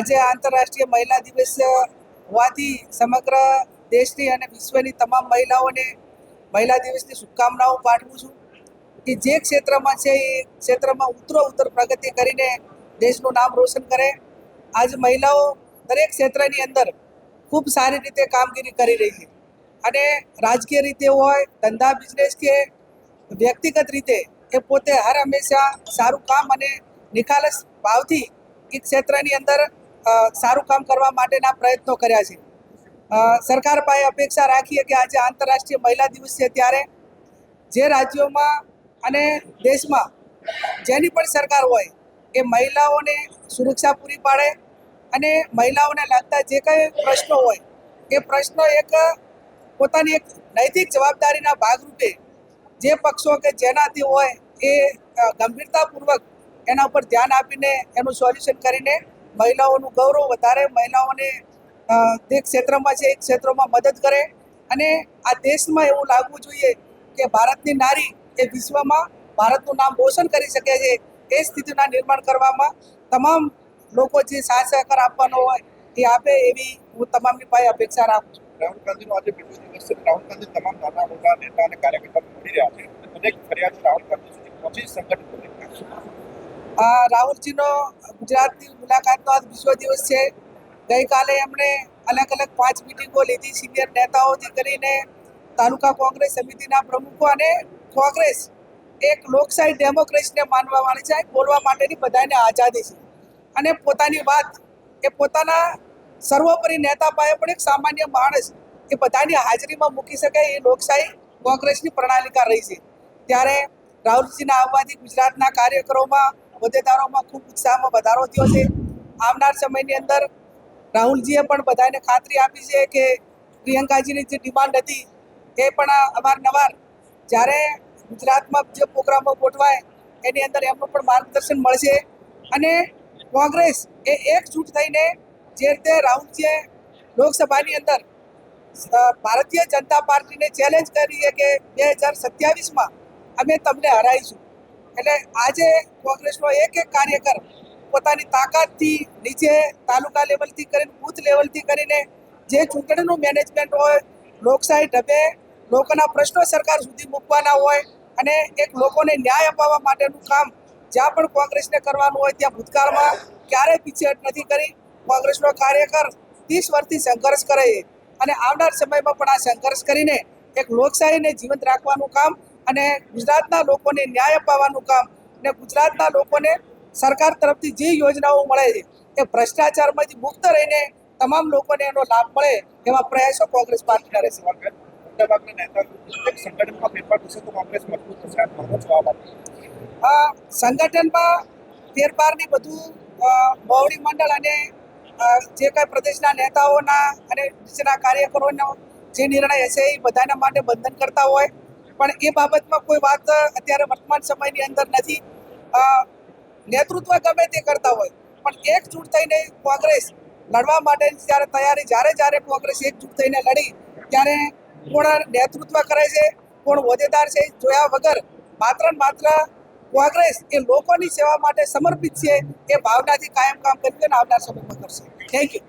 આજે આંતરરાષ્ટ્રીય મહિલા દિવસ હોવાથી સમગ્ર દેશની અને વિશ્વની તમામ મહિલાઓને મહિલા દિવસની શુભકામનાઓ પાઠવું છું કે જે ક્ષેત્રમાં છે, એ ક્ષેત્રમાં ઉતરો ઉત્તર પ્રગતિ કરીને દેશનું નામ રોશન કરે. આજ મહિલાઓ દરેક ક્ષેત્રની અંદર ખૂબ સારી રીતે કામગીરી કરી રહી છે. અને રાજકીય રીતે હોય, ધંધા બિઝનેસ કે વ્યક્તિગત રીતે એ પોતે હર હંમેશા સારું કામ અને નિખાલસ ભાવથી એ ક્ષેત્રની અંદર સારું કામ કરવા માટેના પ્રયત્નો કર્યા છે. સરકાર પાસે અપેક્ષા રાખીએ કે આજે આંતરરાષ્ટ્રીય મહિલા દિવસ છે ત્યારે જે રાજ્યોમાં અને દેશમાં જેની પણ સરકાર હોય એ મહિલાઓને સુરક્ષા પૂરી પાડે અને મહિલાઓને લાગતા જે કંઈ પ્રશ્નો હોય એ પ્રશ્નો એક પોતાની એક નૈતિક જવાબદારીના ભાગરૂપે જે પક્ષો કે જેનાથી હોય એ ગંભીરતાપૂર્વક એના ઉપર ધ્યાન આપીને એનું સોલ્યુશન કરીને મહિલાઓનું ગૌરવ વધારે, મહિલાઓને જે ક્ષેત્રમાં છે, એ ક્ષેત્રોમાં મદદ કરે. અને આ દેશમાં એવું લાગવું જોઈએ કે ભારતની નારી એ વિશ્વમાં ભારતનું નામ રોશન કરી શકે છે, એ સ્થિતિના નિર્માણ કરવામાં તમામ લોકો જે સાથ સહકાર આપવાનો હોય એ આપે એવી હું તમામની પાસે અપેક્ષા રાખું છું. રાહુલ ગાંધીનો આજે બીજો દિવસ છે. રાહુલ ગાંધી તમામ નાના, મોટા નેતા અને કાર્યકર્તા મળી રહ્યા છે. દરેક ફરિયાદ રાહુલ ગાંધી સુધી પહોંચી સંગઠન રાહુલજીનો ગુજરાતની મુલાકાતનો આજ વિશ્વ દિવસ છે. ગઈકાલે એમણે અલગ અલગ પાંચ મિટિંગો લીધી સિનિયર નેતાઓથી કરીને તાલુકા કોંગ્રેસ સમિતિના પ્રમુખો અને કોંગ્રેસ એક લોકશાહી ડેમોક્રેસીને માનવા વાળી છે બોલવા માટેની બધાને આઝાદી છે. અને પોતાની વાત એ પોતાના સર્વોપરી નેતા પાસે પણ એક સામાન્ય માણસ એ બધાની હાજરીમાં મૂકી શકે એ લોકશાહી કોંગ્રેસની પ્રણાલિકા રહી છે. ત્યારે રાહુલજીના આવવાથી ગુજરાતના કાર્યકરોમાં હોદ્દેદારોમાં ખૂબ ઉત્સાહમાં વધારો થયો છે. આવનાર સમયની અંદર રાહુલજીએ પણ બધાને ખાતરી આપી છે કે પ્રિયંકાજીની જે ડિમાન્ડ હતી એ પણ અવારનવાર જ્યારે ગુજરાતમાં જે પ્રોગ્રામો ગોઠવાય એની અંદર એમનું પણ માર્ગદર્શન મળશે. અને કોંગ્રેસ એ એકજૂટ થઈને જે રીતે રાહુલજીએ લોકસભાની અંદર ભારતીય જનતા પાર્ટીને ચેલેન્જ કરી છે કે બે હજાર સત્યાવીસમાં અમે તમને હરાઈશું એટલે આજે કોંગ્રેસનો એક એક કાર્યકર પોતાની તાકાતથી નીચે તાલુકા લેવલથી કરીને બૂથ લેવલથી કરીને જે ચૂંટણીનું મેનેજમેન્ટ હોય, લોકશાહી ઢબે લોકોના પ્રશ્નો સરકાર સુધી મૂકવાના હોય અને એક લોકોને ન્યાય અપાવવા માટેનું કામ જ્યાં પણ કોંગ્રેસને કરવાનું હોય ત્યાં ભૂતકાળમાં ક્યારેય પીછેહટ નથી કરી. કોંગ્રેસનો કાર્યકર ત્રીસ વર્ષથી સંઘર્ષ કરે અને આવનાર સમયમાં પણ આ સંઘર્ષ કરીને એક લોકશાહીને જીવંત રાખવાનું કામ અને ગુજરાતના લોકોને ન્યાય અપાવવાનું કામ અને ગુજરાતના લોકોને સરકાર તરફથી જે યોજનાઓ મળે છે, એ ભ્રષ્ટાચારમાંથી મુક્ત રહીને તમામ લોકોને એનો લાભ મળે એવા પ્રયાસો કોંગ્રેસ પાર્ટી કરે છે. સંગઠનમાં ફેરફારની બધું મોવડી મંડળ અને જે કાંઈ પ્રદેશના નેતાઓના અને નીચેના કાર્યકરોનો જે નિર્ણય હશે એ બધાના માટે બંધન કરતા હોય. પણ એ બાબતમાં કોઈ વાત અત્યારે વર્તમાન સમયની અંદર નથી. નેતૃત્વ ગમે તે કરતા હોય, પણ એકજૂટ થઈને કોંગ્રેસ લડવા માટે જ્યારે તૈયારી, જ્યારે જ્યારે કોંગ્રેસ એકજૂટ થઈને લડી, ત્યારે કોણ નેતૃત્વ કરે છે કોણ હોદ્દેદાર છે, જોયા વગર માત્ર માત્ર કોંગ્રેસ એ લોકોની સેવા માટે સમર્પિત છે, એ ભાવનાથી કાયમ કામ કરીને આવનાર સમયમાં કરશે. Thank you